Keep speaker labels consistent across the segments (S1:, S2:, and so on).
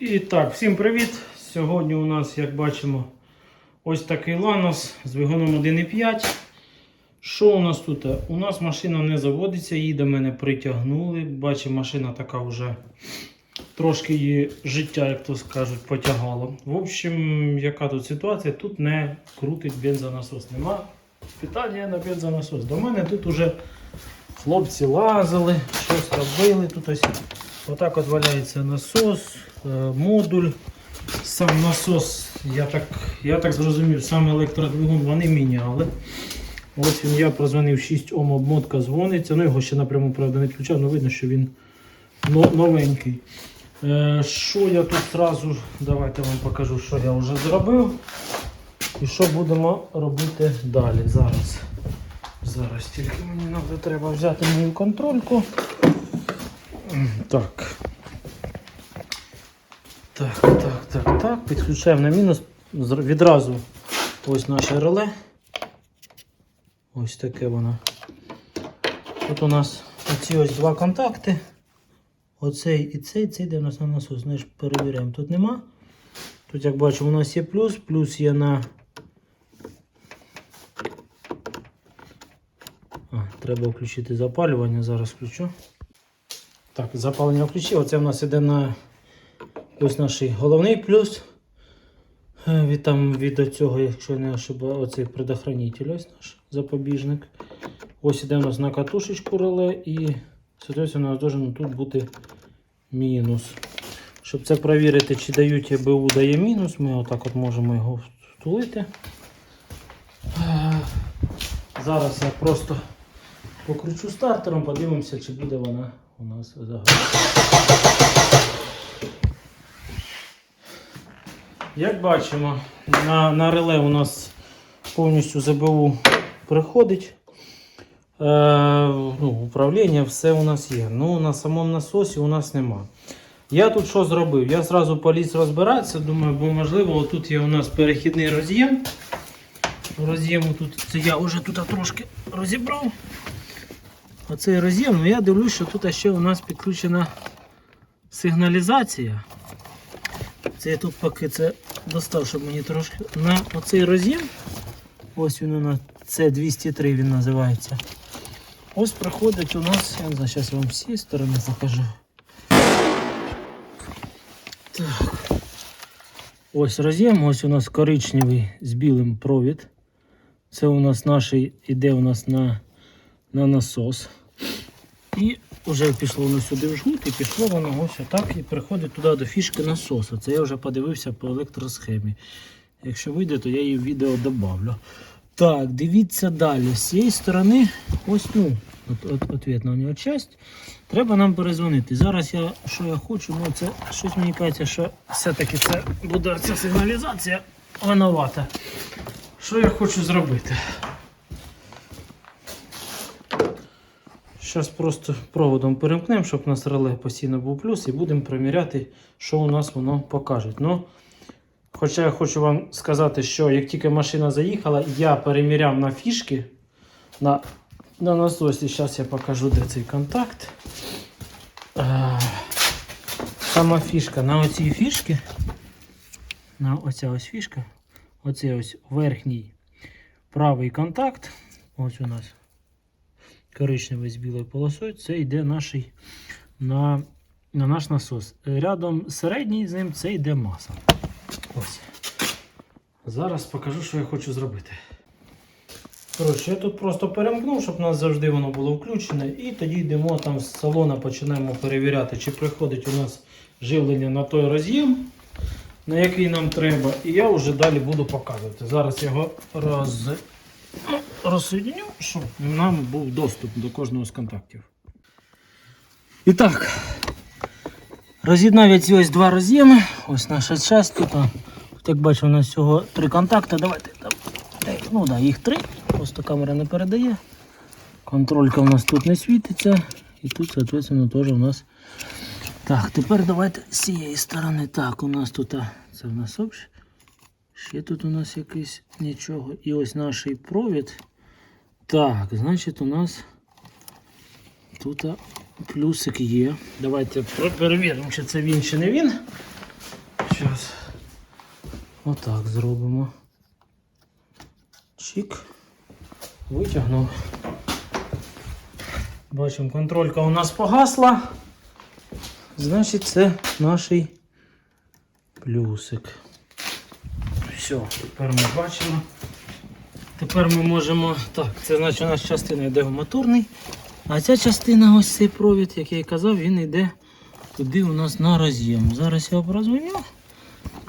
S1: І так, всім привіт! Сьогодні у нас, як бачимо, ось такий ланос з двигуном 1.5. Що у нас тут? У нас машина не заводиться, її до мене притягнули. Бачимо, машина така вже трошки її життя, як то скажуть, потягало. В общем, яка тут ситуація? Тут не крутить бензонасос. Нема питання на бензонасос. До мене тут уже хлопці лазили, щось робили. Тут ось отак от валяється насос, модуль. Сам насос, я так, я так зрозумів, сам електродвигун вони міняли. Ось він я прозвонив 6 Ом обмотка дзвониться. Ну його ще напряму правда не включав, але видно, що він новенький. Е, що я тут зразу, давайте вам покажу, що я вже зробив. І що будемо робити далі. Зараз. Зараз тільки мені треба взяти мою контрольку. Так. Так, так, так, так. Підключаємо на мінус. Відразу ось наше реле. Ось таке воно. Тут у нас оці ось два контакти. Оцей і цей, цей йде у нас на насос. Знаєш, перевіряємо. Тут нема. Тут, як бачимо, у нас є плюс, плюс є на. А, треба включити запалювання, зараз включу. Так, запалення включив. Оце в нас іде на ось наш головний плюс. Е, Від там від цього, якщо я не ошибаю, оцей предохранитель, ось наш запобіжник. Ось іде у нас на катушечку реле і, соответственно, должен тут бути мінус. Щоб це перевірити, чи дають ЕБУ дає мінус, ми отак от можемо його втулити. Е, Зараз я просто покручу стартером, подивимося, чи буде вона у нас загрузка. Як бачимо, на, на реле у нас повністю ЗБУ приходить. Е, ну, управління, все у нас є. Ну, на самому насосі у нас нема. Я тут що зробив? Я зразу поліз розбиратися, думаю, бо можливо тут є у нас перехідний роз'єм. Роз'єму тут це я вже тут трошки розібрав. Оцей роз'єм, ну я дивлюсь, що тут ще у нас підключена сигналізація. Це я тут поки це достав, щоб мені трошки на оцей роз'єм. Ось він у нас C203 він називається. Ось проходить у нас, я не знаю, зараз вам з цієї сторони покажу. Так. Ось роз'єм, ось у нас коричневий з білим провід. Це у нас наш іде у нас на, на насос. І вже пішло воно сюди в жгут і пішло воно ось отак і приходить туди до фішки насосу. Це я вже подивився по електросхемі. Якщо вийде, то я її в відео добавлю. Так, дивіться далі. З цієї сторони, ось ну, от, от, часть. Треба нам перезвонити. Зараз я що я хочу, ну це щось мені кажеться, що все-таки це буде ця сигналізація виновата. Що я хочу зробити? Зараз просто проводом перемкнемо, щоб у нас реле постійно був плюс, і будемо перевіряти, що у нас воно покаже. Ну, Хоча я хочу вам сказати, що як тільки машина заїхала, я переміряв на фішки на, на насосі. Зараз я покажу, де цей контакт. Е, Сама фішка на оцій фішки. На оця ось фішка. Оцей ось верхній правий контакт. Ось у нас коричневий з білою полосою. Це йде наш, на, на наш насос. Рядом середній з ним це йде маса. Ось. Зараз покажу, що я хочу зробити. Коротше, я тут просто перемкнув, щоб у нас завжди воно було включене. І тоді йдемо там з салона, починаємо перевіряти, чи приходить у нас живлення на той роз'єм, на який нам треба. І я вже далі буду показувати. Зараз його роз... ну, щоб нам був доступ до кожного з контактів. І так, роз'єднав ось два роз'єми. Ось наша часть тут. Як бачимо, у нас всього три контакти. Давайте там. Ну да, їх три. Просто камера не передає. Контролька у нас тут не світиться. І тут, соответственно, теж у нас. Так, тепер давайте з цієї сторони. Так, у нас тут. Це в нас общ. Ще тут у нас якийсь нічого. І ось наш провід. Так, значить у нас тут плюсик є. Давайте перевіримо, чи це він чи не він. Зараз. Отак зробимо. Чик. Витягнув. Бачимо, контролька у нас погасла. Значить, це наш плюсик. Все, тепер ми бачимо. Тепер ми можемо. Так, це значить у нас частина йде в моторний. А ця частина, ось цей провід, як я і казав, він йде туди у нас на роз'єм. Зараз я його розвиню.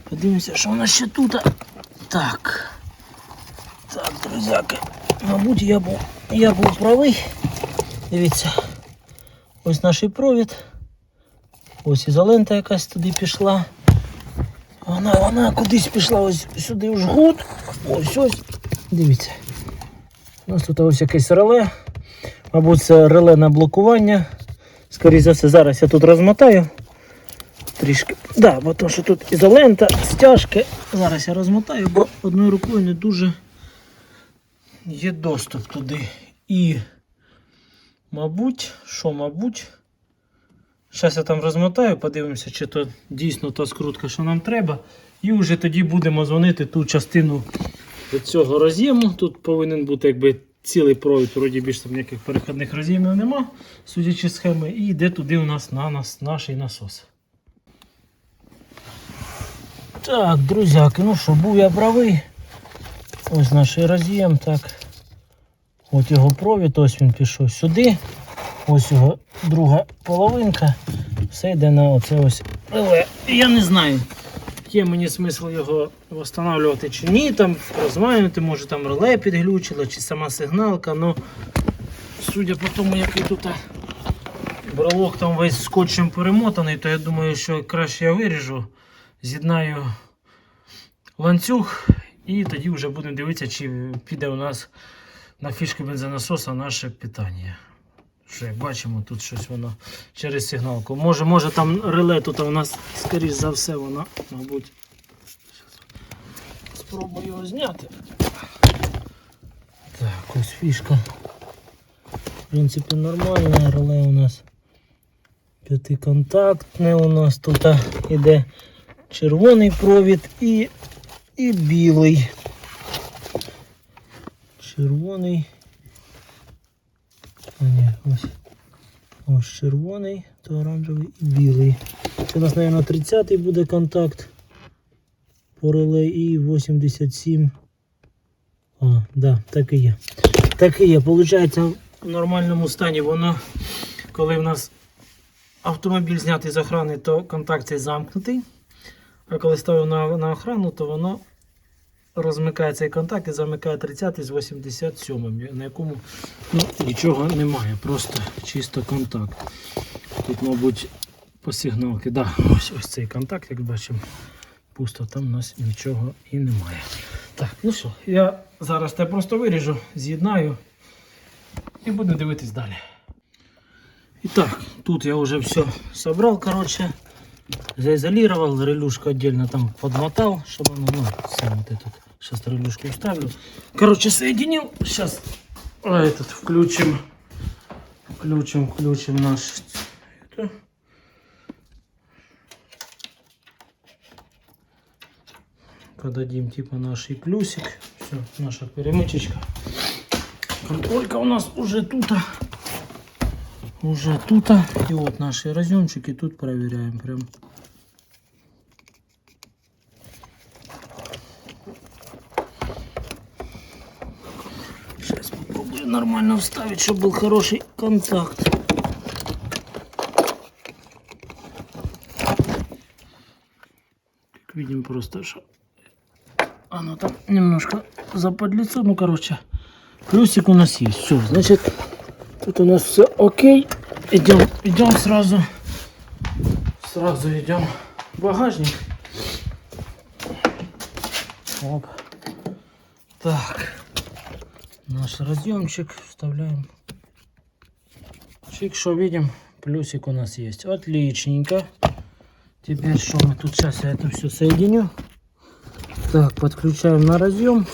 S1: Подивимося, що у нас ще тут. Так. Так, друзяки. Мабуть, я був, я був правий. Дивіться. Ось наш провід. Ось ізолента якась туди пішла. Вона, вона кудись пішла ось сюди в жгут. Ось ось. Дивіться. У нас тут ось якесь реле. Мабуть, це реле на блокування. Скоріше за все, зараз я тут розмотаю. Трішки. Да, бо то, що тут ізолента, стяжки. Зараз я розмотаю, бо одною рукою не дуже є доступ туди. І, мабуть, що, мабуть. Зараз я там розмотаю, подивимося, чи то дійсно та скрутка, що нам треба. І вже тоді будемо дзвонити ту частину від цього роз'єму. Тут повинен бути якби цілий провід, вроді більш там ніяких перехідних роз'ємів нема, судячи схеми. І йде туди у нас на нас наш насос. Так, друзяки, ну що, був я правий. Ось наш роз'єм, так. От його провід, ось він пішов сюди. Ось його друга половинка. Все йде на оце ось реле. Я не знаю, є мені смисл його встановлювати чи ні, там розмаювати, може там реле підглючило, чи сама сигналка, але судя по тому, який тут брелок там весь скотчем перемотаний, то я думаю, що краще я виріжу, з'єднаю ланцюг і тоді вже будемо дивитися, чи піде у нас на фішки бензонасоса наше питання. Що як бачимо, тут щось воно через сигналку. Може, може там реле тут у нас, скоріш за все, воно, мабуть. Спробую його зняти. Так, ось фішка. В принципі, нормальне реле у нас. П'ятиконтактне у нас тут іде червоний провід і, і білий. Червоний. Ось. Ось червоний, то оранжевий і білий. Це у нас, мабуть, 30-й буде контакт по реле і 87. А, да, так і є. Так і є. Получається, в нормальному стані воно, коли в нас автомобіль знятий з охорони, то контакт цей замкнутий. А коли ставив на, на охрану, то воно розмикає цей контакт і замикає 30 з 87, на якому ну, нічого немає, просто чисто контакт. Тут, мабуть, по сигналки. Да, ось, ось цей контакт, як бачимо, пусто, там у нас нічого і немає. Так, ну що, я зараз те просто виріжу, з'єднаю і будемо дивитись далі. І так, тут я вже все собрал, короче, заизолировал, релюшку отдельно там подмотал, чтобы оно, ну, сам вот этот, сейчас релюшку вставлю. Короче, соединил, сейчас этот включим, включим, включим наш, это. Подадим типа наш плюсик, все, наша перемычечка. Контролька у нас уже тут. Уже тут. И вот наши разъемчики тут проверяем прям. Сейчас попробую нормально вставить, чтобы был хороший контакт. Как видим просто, что оно там немножко заподлицо. Ну, короче, плюсик у нас есть. Все, значит, Тут у нас все окей. Идем, идем сразу. Сразу идем в багажник. Оп. Так. Наш разъемчик вставляем. Чик, что видим? Плюсик у нас есть. Отличненько. Теперь что мы тут сейчас я это все соединю. Так, подключаем на разъем.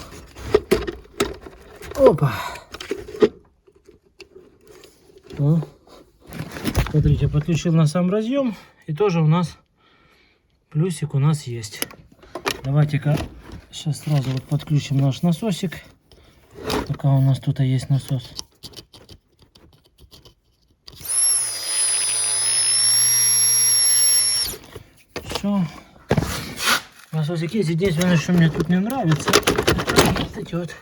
S1: Опа. О. Смотрите, подключил на сам разъем. И тоже у нас, Плюсик у нас есть. Давайте-ка сейчас сразу вот подключим наш насосик. Пока у нас тут есть насос. Все. Насосик есть. Единственное, что мне тут не нравится, вот эти вот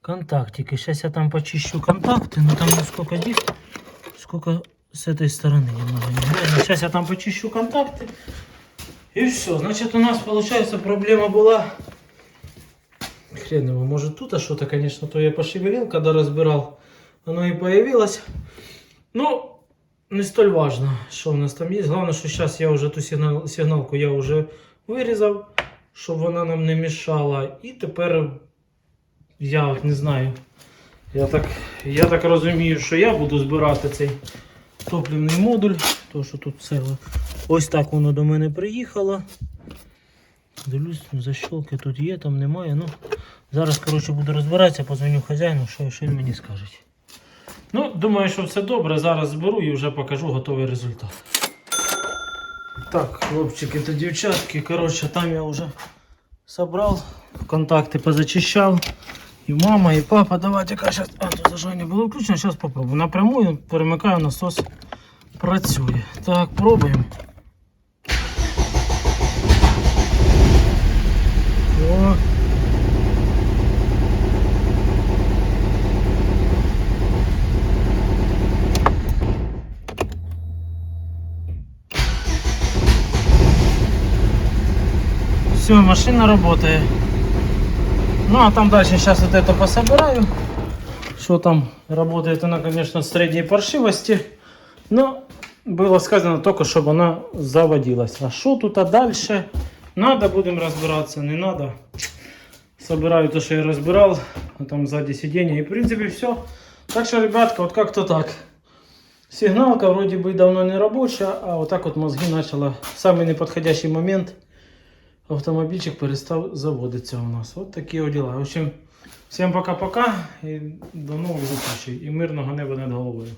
S1: контактики. Сейчас я там почищу контакты, но там сколько здесь, сколько с этой стороны немного не. Сейчас я там почищу контакты. И все. Значит, у нас, получается, проблема была... Хрен его, может тут, а что-то, конечно, то я пошевелил, когда разбирал. Оно и появилось. Ну, не столь важно, что у нас там есть. Главное, что сейчас я уже ту сигнал, сигналку я уже вирізав, щоб вона нам не мішала. І тепер я не знаю. Я так, я так розумію, що я буду збирати цей топливний модуль. То, що тут все. Ось так воно до мене приїхало. Дивлюсь, защолки тут є, там немає. Ну, зараз, коротше, буду розбиратися, позвоню хазяїну, що, що він мені скаже. Ну, думаю, що все добре. Зараз зберу і вже покажу готовий результат. Так, хлопчики та дівчатки, коротше, там я вже собрал, контакти позачищав. І мама, і папа, давайте-ка зараз. А, тут зажигання було включено, зараз попробую. Напрямую перемикаю насос. Працює. Так, пробуємо. Все, машина работает. Ну а там дальше сейчас вот это пособираю. Что там работает она, конечно, средней паршивости. Но было сказано только, чтобы она заводилась. А что тут а дальше? Надо, будем разбираться, не надо. Собираю то, что я разбирал. А там сзади сиденье. И в принципе все. Так что, ребятка, вот как-то так. Сигналка вроде бы давно не рабочая, а вот так вот мозги начала самый неподходящий момент автомобільчик перестав заводитися у нас. От такі от діла. В общем, всім пока-пока і до нових зустрічей. І мирного неба над головою.